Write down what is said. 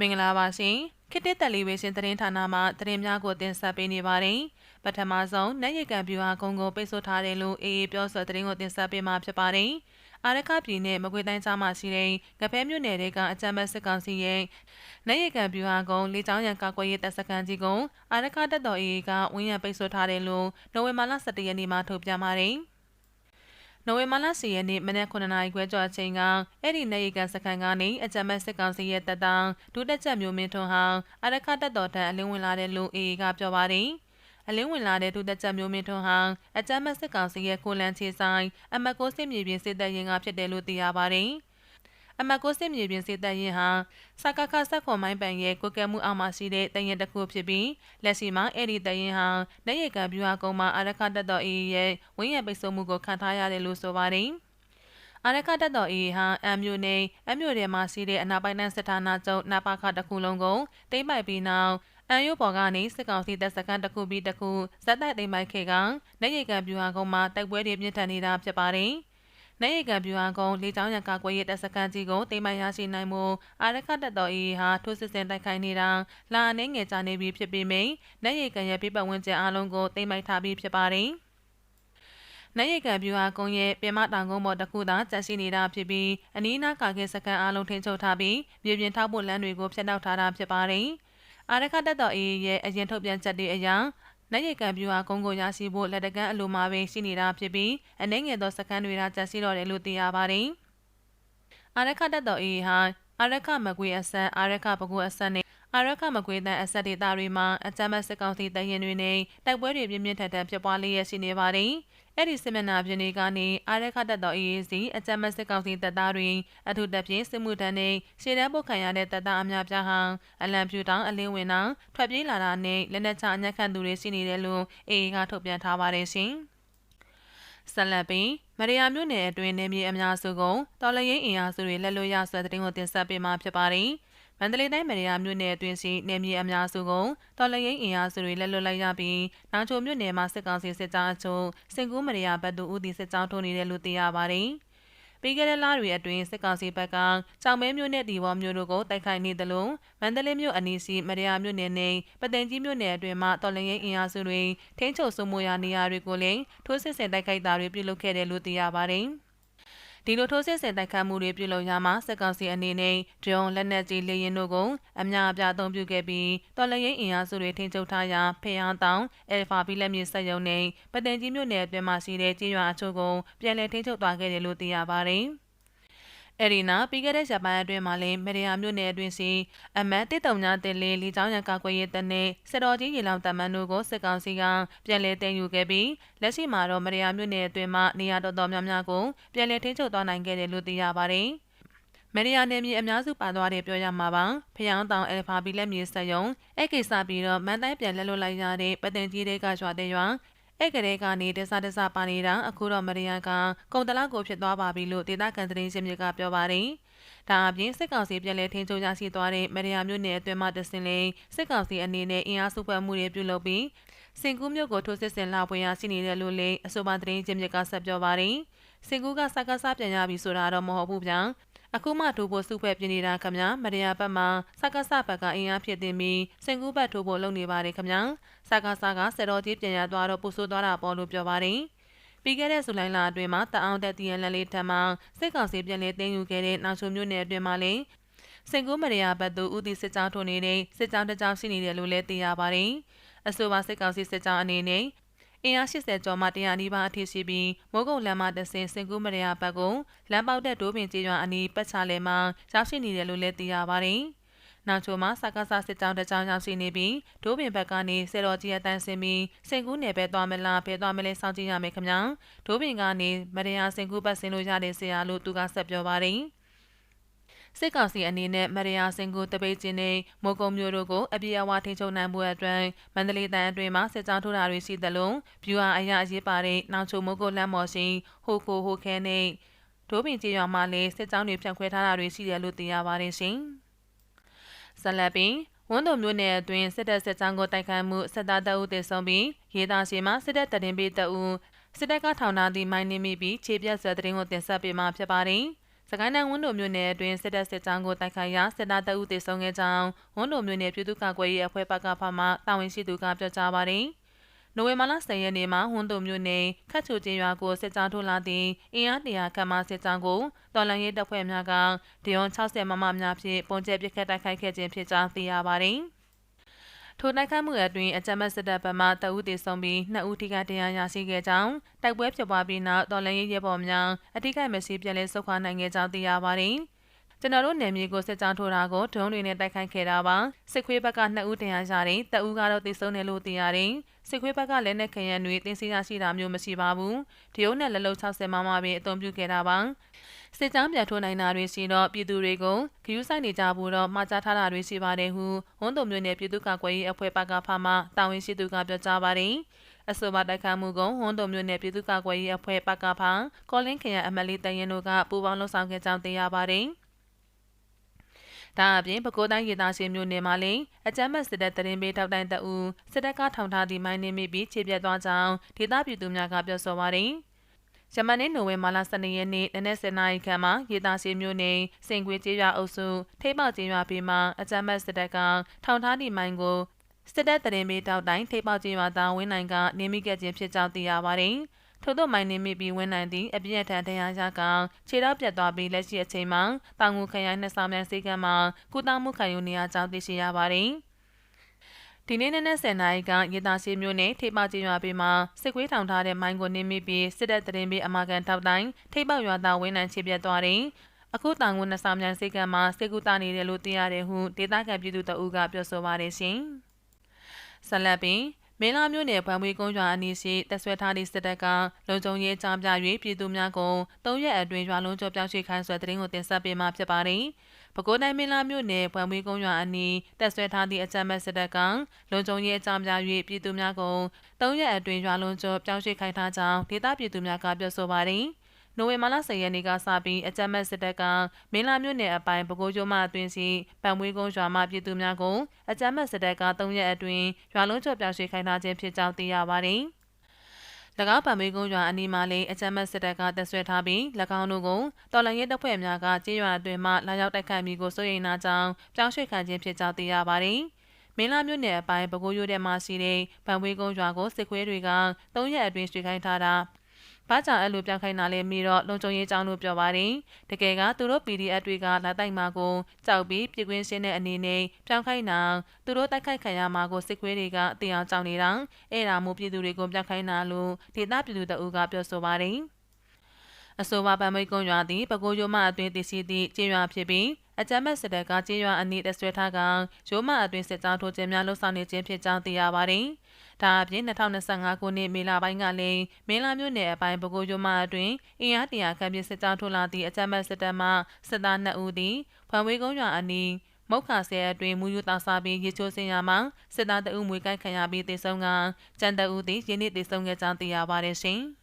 မင်္ဂလာပါရှင်ခေတ်သစ်တယ်လီဗေးရှင်းသတင်းဌာနမှသတင်းများကိုတင်ဆက်ပေးနေပါတယ်ပထမဆုံးနိုင်ရကန်ဗျူဟာကုန်းကိုပိတ်ဆို့ထားတယ်လို့အေအေပြောဆိုသတင်းကိုတင်ဆက်ပေးမှာဖြစ်ပါတယ်အာရခပြည်နယ်မကွေတိုင်းကြားမှာရှိတဲ့ကဖဲမြို့နယ်တွေကအကြမ်းဖက်စစ်ကောင်စီရဲ့နိုင်ရကန်ဗျူဟာကုန်းလေကြောင်းရန်ကာကွယ်ရေးတပ်စခန်းကြီးကုန်းအာရခတပ်တော်အေအေကဝင်းရံပိတ်ဆို့ထားတယ်လို့နိုဝင်ဘာလ17ရက်နေ့မှာထုတ်ပြန်ပါတယ် နိုဝင်ဘာလ10ရက်နေ့မနက်9:00နာရီခွဲကျော်အချိန်ကအဲ့ဒီနေရီကန်စခန်းကနေအကြမ်းမဲ့စစ်ကောင်စီရဲ့တပ်တောင်ဒုတက်ချက်မျိုးမင်းထွန်းဟောင်းအရခတပ်တော်ထံအလင်းဝင်လာတဲ့လူအေကပြောပါတယ်။အလင်းဝင်လာတဲ့ဒုတက်ချက်မျိုးမင်းထွန်းဟောင်းအကြမ်းမဲ့စစ်ကောင်စီရဲ့ကိုလန်ချေဆိုင်အမတ်ကိုစစ်မြေပြင်စစ်တပ်ရင်ကဖြစ်တယ်လို့သိရပါတယ်။ အမတ်ကိုစစ်မြေပြင်စစ်တပ်ရင်ဟာစကခဆက်ခွန်မိုင်းပန်ရဲ့ကိုကဲမှုအောက်မှာရှိတဲ့တရင်တစ်ခုဖြစ်ပြီးလက်ရှိမှာအဲ့ဒီတရင်ဟာလက်ရကဗျူဟာကုန်းမှာအရခတက်တော်အေးရဲ့ဝင်းရပိတ်ဆို့မှုကိုခံထားရတယ်လို့ဆိုပါတယ်။အာရခတက်တော်အေဟာအမျိုးနေအမျိုးတွေမှာစီးတဲ့အနာပိုင်နန်းစစ်ဌာနချုပ်နာပါခတစ်ခုလုံးကိုတိမ့်ပိုက်ပြီးနောက်အန်ယိုပေါ်ကနေစစ်ကောင်စီတပ်စခန်းတစ်ခုပြီးတစ်ခုဇက်တိုက်တိမ့်ပိုက်ခဲ့ကနိုင်ရီကံပြူဟာကုန်းမှာတိုက်ပွဲတွေပြင်းထန်နေတာဖြစ်ပါတယ်။ နိုင်ရီကဗျူဟာကုန်းလေကြောင်းရန်ကာကွယ်ရေးတပ်စခန်းကြီးကိုတိမ်မိုင်ရရှိနိုင်မှုအာရခတပ်တော်အေဟာထိုးစစ်ဆင်တိုက်ခိုက်နေတာလာအနေငယ်ကြနေပြီဖြစ်ပေမယ့်နိုင်ရီကံရဲ့ပြပတ်ဝန်းကျင်အလုံးကိုတိမ်မိုက်ထားပြီးဖြစ်ပါတယ်။နိုင်ရီကဗျူဟာကုန်းရဲ့ပြမတောင်ကုန်းပေါ်တစ်ခုသာကျရှိနေတာဖြစ်ပြီးအနီးနားကာကဲစခန်းအလုံးထိန်းချုပ်ထားပြီးမြေပြင်ထောက်ပို့လမ်းတွေကိုဖျက်တောက်ထားတာဖြစ်ပါတယ်။အာရခတပ်တော်အေရဲ့အရင်ထုတ်ပြန်ချက်တွေအရ နိုင်ရီကံပြူဟာကုန်းကိုရရှိဖို့လက်တကမ်းအလိုမှာပဲရှိနေတာဖြစ်ပြီးအနှဲငယ်သောစကန်တွေကကျဆင်းတော့တယ်လို့သိရပါတယ်။အာရခတက်တော်အေဟာအာရခမကွေအဆက်အာရခပကူအဆက်နဲ့ အာရခမကွေတန်အဆက်ဒေတာတွေမှာအကြမ်းမဲ့စစ်ကောင်စီတရင်တွေနဲ့တိုက်ပွဲတွေပြင်းပြင်းထန်ထန်ဖြစ်ပွားလျက်ရှိနေပါတယ်။အဲ့ဒီစစ်မျက်နှာပြင်တွေကနေအာရခတက်တော် AAC အကြမ်းမဲ့စစ်ကောင်စီတပ်သားတွေအထူးတပ်ဖြင့်စစ်မှုထမ်းနဲ့ရှေ့တန်းပုတ်ခံရတဲ့တပ်သားအများပြားဟာအလံဖြူတောင်းအလင်းဝင်တောင်းထွက်ပြေးလာတာနဲ့လက်နက်ချအညက်ခံသူတွေရှိနေတယ်လို့ AA ကထုတ်ပြန်ထားပါတယ်ရှင်။ဆက်လက်ပြီးမရိယာမြို့နယ်အတွင်းနေမြေအများစုကိုတော်လရင်အင်အားစုတွေလက်လွတ်ရဆွဲတဲ့တင်ကိုတင်ဆက်ပေးမှာဖြစ်ပါတယ်။ မန္တလေးတိုင်းမရယာမြို့နယ်အတွင်းရှိနေမြေအများစုကိုတော်လရင်အင်အားစုတွေလက်လွတ်လိုက်ရပြီးနောင်ချိုမြို့နယ်မှာစစ်ကောင်စီစစ်ကြောင်းအချို့စင်ကူးမရယာဘက်သို့ဦးတည်စစ်ကြောင်းထိုးနေတယ်လို့သိရပါတယ်။ပြီးခဲ့တဲ့လတွေအတွင်းစစ်ကောင်စီဘက်ကကြောင်မဲမြို့နယ်ဒီဘောမြို့တို့ကိုတိုက်ခိုက်နေတယ်လို့မန္တလေးမြို့အနီးရှိမရယာမြို့နယ်နဲ့ပသိမ်ကြီးမြို့နယ်အတွင်းမှာတော်လရင်အင်အားစုတွေထိန်းချုပ်စုမှုရာနေရာတွေကိုလည်းထိုးစစ်ဆင်တိုက်ခိုက်တာတွေပြုလုပ်ခဲ့တယ်လို့သိရပါတယ်။ ဒီလိုထိုးစစ်ဆင်တိုက်ခတ်မှုတွေပြုလုပ်ရမှာစစ်ကောင်စီအနေနဲ့ဒရုန်းလက်နက်ကြီးလေရင်တို့ကိုအများအပြားအသုံးပြုခဲ့ပြီးတော်လရင်အင်အားစုတွေထိန်းချုပ်ထားရာဖေယန်းတောင်အယ်ဖာဘီလက်မြေစက်ရုံနဲ့ပတင်ကြီးမြို့နယ်အတွင်းမှာရှိတဲ့ကြေးရွာအချို့ကိုပြန်လည်ထိန်းချုပ်သွားခဲ့တယ်လို့သိရပါတယ်။ အဲ့ဒီနောက်ပြီးခဲ့တဲ့ရက်ပိုင်းအတွင်းမှာလည်းမရီယာမြို့နယ်အတွင်းစီအမတ်တစ်တုံညာတင်လေးလီချောင်းရံကာကွယ်ရေးတပ်နဲ့စစ်တော်ကြီးရေလောင်တပ်မန်းတို့ကိုစစ်ကောင်စီကပြန်လည်တင်ယူခဲ့ပြီးလက်ရှိမှာတော့မရီယာမြို့နယ်အတွင်းမှာနေရာတော်တော်များများကိုပြန်လည်ထိန်းချုပ်သွားနိုင်ခဲ့တယ်လို့သိရပါတယ်။မရီယာနယ်မြေအများစုပါသွားတယ်ပြောရမှာပါဖျောင်းတောင်အယ်ဖာဘီလက်မြေစက်ယုံအဲ့ကိစ္စပြီးတော့မန်တိုင်းပြန်လက်လွတ်လိုက်ရတဲ့ပတင်ကြီးတွေကရွာတဲ့ရွာ အဲ့ကလေးကနေတစတစပါနေတာအခုတော့မရိယာကကုံတလောက်ကိုဖြစ်သွားပါပြီလို့ဒေသခံသတင်းရှင်မြကပြောပါတယ်။ဒါအပြင်စစ်ကောင်စီပြည်လဲထင်းချုပ်ရရှိသွားတဲ့မရိယာမြို့နယ်အတွင်းမှာတဆင်လေးစစ်ကောင်စီအနေနဲ့အင်အားစုဖွဲ့မှုတွေပြုလုပ်ပြီးစင်ကူးမြို့ကိုထိုးစစ်ဆင်လာပွင့်ရရှိနေတယ်လို့လည်းအဆိုပါသတင်းရှင်မြကဆက်ပြောပါတယ်။စင်ကူးကစကားစားပြန်ရပြီဆိုတာတော့မဟုတ်ဘူးဗျာ။ အခုမှထိုးဖို့စုဖွဲ့ပြနေတာခမညာမရယာဘက်မှာစကားစဘက်ကအင်အားဖြစ်တင်ပြီးစင်ကူးဘက်ထိုးဖို့လုပ်နေပါတယ်ခမညာစကားစကဆယ်တော်ကြီးပြန်ရသွားတော့ပူဆိုးသွားတာပေါ်လို့ပြောပါတယ်ပြီးခဲ့တဲ့ဇူလိုင်လအတွင်းမှာတအောင်တက်တီယန်လန်လေးထံမှစစ်ကောင်စီပြန်လည်တင်ယူခဲ့တဲ့နောက်ချုံမြို့နယ်အတွင်းမှာလည်းစင်ကူးမရယာဘက်သို့ဦးတည်စစ်ကြောင်းထိုးနေတဲ့စစ်ကြောင်းတစ်ကြောင်းရှိနေတယ်လို့လည်းသိရပါတယ်။အဆိုပါစစ်ကောင်စီစစ်ကြောင်းအနေနဲ့ အင်အား80ကျော်မှ100နီးပါးအထိရှိပြီးမိုးကုတ်လမ်းမတဆင်စင်ကူးမရယာဘက်ကိုလမ်းပေါက်တဲ့ဒိုးပင်ကျေးရွာအနီးပတ်ချလဲမှာရောက်ရှိနေတယ်လို့လည်းသိရပါတယ်။နောက်ချိုမှာစကားဆစစ်ကြောင်းတစ်ကြောင်းရောက်ရှိနေပြီးဒိုးပင်ဘက်ကနေဆယ်တော်ကြီးအတန်းဆင်းပြီးစင်ကူးနယ်ပဲသွားမလားဘယ်သွားမလဲစောင့်ကြည့်ရမယ်ခင်ဗျာဒိုးပင်ကနေမရယာစင်ကူးဘက်ဆင်းလို့ရတဲ့ဆရာလို့သူကဆက်ပြောပါတယ် စစ်ကောင်စီအနေနဲ့မရယာစင်ကိုတပိတ်ချင်းနဲ့မိုးကုံမျိုးတို့ကိုအပြေအဝထိန်ချုပ်နိုင်မှုအတွက်မန္တလေးတန်းအတွင်းမှာစစ်ကြောင်းထိုးတာတွေရှိသလိုဗျူဟာအရာအရေးပါတဲ့နောက်ချုံမိုးကုတ်လမ်းမော်ရှင်ဟိုကိုဟိုခဲနဲ့ဒိုးပင်ကြီးရွာမှာလည်းစစ်ကြောင်းတွေဖြန့်ခွဲထားတာတွေရှိတယ်လို့သိရပါတယ်ရှင်။ဆက်လက်ပြီးဝန်းတုံမျိုးနယ်အတွင်းစစ်တပ်စစ်ကြောင်းကိုတိုက်ခိုက်မှုစစ်သားတအုပ်တည်ဆုံပြီးရေးသားစီမှာစစ်တပ်တရင်ပေးတအုပ်စစ်တပ်ကထောင်ထားသည့်မိုင်းနှင်းမိပြီးခြေပြတ်ဆွဲတရင်ကိုတင်ဆက်ပေးမှာဖြစ်ပါတယ် စကိုင်းတိုင်းဝန်းတို့မြို့နယ်အတွင်းစစ်တပ်စစ်ကြောင်းကိုတိုက်ခိုက်ရာစစ်သားတအုပ်တေဆုံးခဲ့ကြောင်းဝန်းတို့မြို့နယ်ပြည်သူ့ကာကွယ်ရေးအဖွဲ့ပကဖမှတာဝန်ရှိသူကပြောကြားပါတယ်။နိုဝင်ဘာလ10ရက်နေ့မှာဝန်းတို့မြို့နယ်ခတ်ချိုကျင်းရွာကိုစစ်ကြောင်းထိုးလာသည့်အင်အားတရာခန့်မှစစ်ကြောင်းကိုတော်လန်ရေးတပ်ဖွဲ့များကဒေယွန်60မမများဖြင့်ပုံကျဲပစ်ခတ်တိုက်ခိုက်ခဲ့ခြင်းဖြစ်ကြောင်းသိရပါတယ်။ ထိုတိုက်ခိုက်မှုအတွင်းအကြမ်းဖက်စစ်တပ်ဘက်မှတအုပ်တေဆုံးပြီးနှစ်ဦးထိခိုက်ဒဏ်ရာရရှိခဲ့ကြောင်းတိုက်ပွဲဖြစ်ပွားပြီးနောက်တော်လှန်ရေးရဲဘော်များအထိခိုက်မရှိပြန်လည်ဆုတ်ခွာနိုင်ခဲ့ကြောင်းသိရပါတယ်။ကျွန်တော်တို့နယ်မြေကိုစစ်ကြောင်းထိုးတာကိုဒုံးတွေနဲ့တိုက်ခိုက်ခဲ့တာပါစစ်ခွေးဘက်ကနှစ်ဦးတင်ရကြတယ်တအူးကတော့တိတ်ဆုံးတယ်လို့သိရတယ်စစ်ခွေးဘက်ကလည်းနဲ့ခရံတွေတင်းစီရရှိတာမျိုးမရှိပါဘူးတရုတ်နဲ့လက်လုံ60မမပင်အသုံးပြုခဲ့တာပါ စစ်ကြောင်းပြန်ထိုးနိုင်တာတွေရှိတော့ပြည်သူတွေကိုဂယူးဆိုင်နေကြဖို့တော့မှာကြားထားတာတွေရှိပါတယ်ဟုဝန်တုံမျိုးနယ်ပြည်သူ့ကာကွယ်ရေးအဖွဲ့ပကဖမှတာဝန်ရှိသူကပြောကြားပါတယ်အဆိုပါတိုက်ခိုက်မှုကိုဝန်တုံမျိုးနယ်ပြည်သူ့ကာကွယ်ရေးအဖွဲ့ပကဖကောလင်းခရံအမလီတရင်တို့ကပူးပေါင်းလှုပ်ဆောင်ခဲ့ကြောင်းသိရပါတယ်ဒါအပြင်ပဲခူးတိုင်းရေသားရှင်မြို့နယ်မှာလည်းအကြမ်းဖက်စစ်တပ်တရင်ပေးထောက်တိုင်တအူစစ်တပ်ကထောင်ထားသည့်မိုင်းနှင်းမိပြီးခြေပြတ်သွားကြောင်းဒေသပြည်သူများကပြောဆိုပါတယ်။ ယမန်နေ့နိုဝင်ဘာလ12ရက်နေ့နနက်7:00နာရီခန့်မှာရေတာစီမြို့နယ်စင်ကွေကျေးရွာအုပ်စုထိပေါကျေးရွာပြည်မှာအကြမ်းဖက်စစ်တပ်ကထောင်ထားသည့်မိုင်းကိုစစ်တပ်တရင်ပေးတောက်တိုင်းထိပေါကျေးရွာသားဝင်းနိုင်ကနေမိခဲ့ခြင်းဖြစ်ကြောင်းသိရပါတယ်။ထို့သောမိုင်းနေမိပြီးဝင်းနိုင်သည့်အပြည့်အထန်တရားရကခြေတော့ပြတ်သွားပြီးလက်ရှိအချိန်မှာတောင်ငူခရိုင်နှစ်ဆောင်မြန်စေကမ်းမှာကုသမှုခံယူနေရကြောင်းသိရှိရပါတယ်။ ဒီနေ့နေ့နဲ့10နာရီကရေတာစီမျိုးနဲ့ထိပ်ပေါကြီးရွာပေးမှာစစ်ကွေးထောင်ထားတဲ့မိုင်းကိုနှင်းမိပြီးစစ်တပ်တရင်ပေးအမကန်ထောက်တိုင်းထိပ်ပေါရွာသားဝင်းနံချေပြတ်သွားတယ်။အခုတောင်ကိုနှစ်ဆောင်မြန်စိတ်ကမ်းမှာစေကူတာနေတယ်လို့သိရတယ်ဟုဒေသခံပြည်သူတအုပ်ကပြောဆိုပါတယ်ရှင်။ဆက်လက်ပြီး မင်းလာမျိုးနယ်ဗန်ဝေကုန်းရွာအနီးရှိတပ်ဆွဲထားသည့်စစ်တပ်ကလုံခြုံရေးအကြောင်းပြ၍ပြည်သူများကို၃ရက်အတွင်းရွာလုံးကျော်ပြောင်းရွှေ့ခိုင်းဆွဲတဲ့ရင်ကိုတင်ဆက်ပေးမှာဖြစ်ပါတယ်။ပဲခူးတိုင်းမင်းလာမြို့နယ်ဗွံမွေးကုန်းရွာအနီးတပ်ဆွဲထားသည့်အကြမ်းဖက်စစ်တပ်ကလုံခြုံရေးအကြောင်းပြ၍ပြည်သူများကို၃ရက်အတွင်းရွာလုံးကျော်ပြောင်းရွှေ့ခိုင်းထားကြောင်းဒေသပြည်သူများကပြောဆိုပါတယ်။ နိုဝင်ဘာလ10ရက်နေ့ကစပြီးအကြမ်းဖက်စစ်တပ်ကမင်းလာမြို့နယ်အပိုင်းပဲခူးကျွန်းမှအတွင်းရှိပံမွေးကုန်းရွာမှပြည်သူများကိုအကြမ်းဖက်စစ်တပ်က3ရက်အတွင်းရွာလုံးကျော်ပြောင်းရွှေ့ခိုင်းထားခြင်းဖြစ်ကြောင်းသိရပါတယ်။၎င်းဗံမေးကုန်းရွာအနီးမှာလည်းအကြမ်းမဲ့စစ်တပ်ကတပ်ဆွဲထားပြီး၎င်းတို့ကိုတော်လှန်ရေးတပ်ဖွဲ့များကကြေးရွာအတွင်းမှလာရောက်တိုက်ခိုက်မိကိုစိုးရိမ်နာကြောင်းပြောင်းရွှေ့ခံခြင်းဖြစ်ကြောင်းသိရပါတယ်။မင်းလာမြို့နယ်အပိုင်းပဲခူးရိုးထဲမှာရှိတဲ့ဗံဝေးကုန်းရွာကိုစစ်ခွေးတွေက၃ရက်အတွင်းရွှေ့ခိုင်းထားတာ ဘာကြောင့်အဲ့လိုပြောင်းခိုင်းတာလဲမိတော့လုံခြုံရေးအကြောင်းလို့ပြောပါတယ်တကယ်ကသူတို့ PDF တွေကလာတိုက်မှာကိုကြောက်ပြီးပြည်ကွင်းရှင်းတဲ့အနေနဲ့ပြောင်းခိုင်းတာသူတို့တိုက်ခိုက်ခံရမှာကိုစစ်ခွေးတွေကအတေအောင်ကြောက်နေတာအဲ့ဒါမျိုးပြည်သူတွေကိုပြောင်းခိုင်းတာလို့ဒေသပြည်သူတအုပ်ကပြောဆိုပါတယ်အဆိုပါပန်မိတ်ကွန်ရွာသည်ပဲခူးရိုးမအတွင်းတည်ရှိသည့်ကျေးရွာဖြစ်ပြီး အကြမ်းမဲ့စစ်တပ်ကကျေးရွာအနီးတဆွဲထားကရိုးမအတွင်းစစ်ကြောင်းထိုးခြင်းများလှုပ်ဆောင်နေခြင်းဖြစ်ကြောင်းသိရပါတယ်။ဒါအပြင်2025ခုနှစ်မေလပိုင်းကလည်းမင်းလာမြို့နယ်အပိုင်းပဲခူးကျွန်းမအတွင်းအင်အားတရာခန့်ပြစစ်ကြောင်းထိုးလာသည့်အကြမ်းဖက်စစ်တပ်မှစစ်သား2ဦးသည်ဖွံဝေးကုန်းရွာအနီးမုတ်ခါဆဲအတွင်းမူယူတာစာပြီးရေချိုးစင်ရမှာစစ်သားတအုပ်မွေကိုက်ခံရပြီးတေဆုံးကကျန်တအုပ်သည်ယင်းနေ့တေဆုံးခဲ့ကြောင်းသိရပါတယ်ရှင်။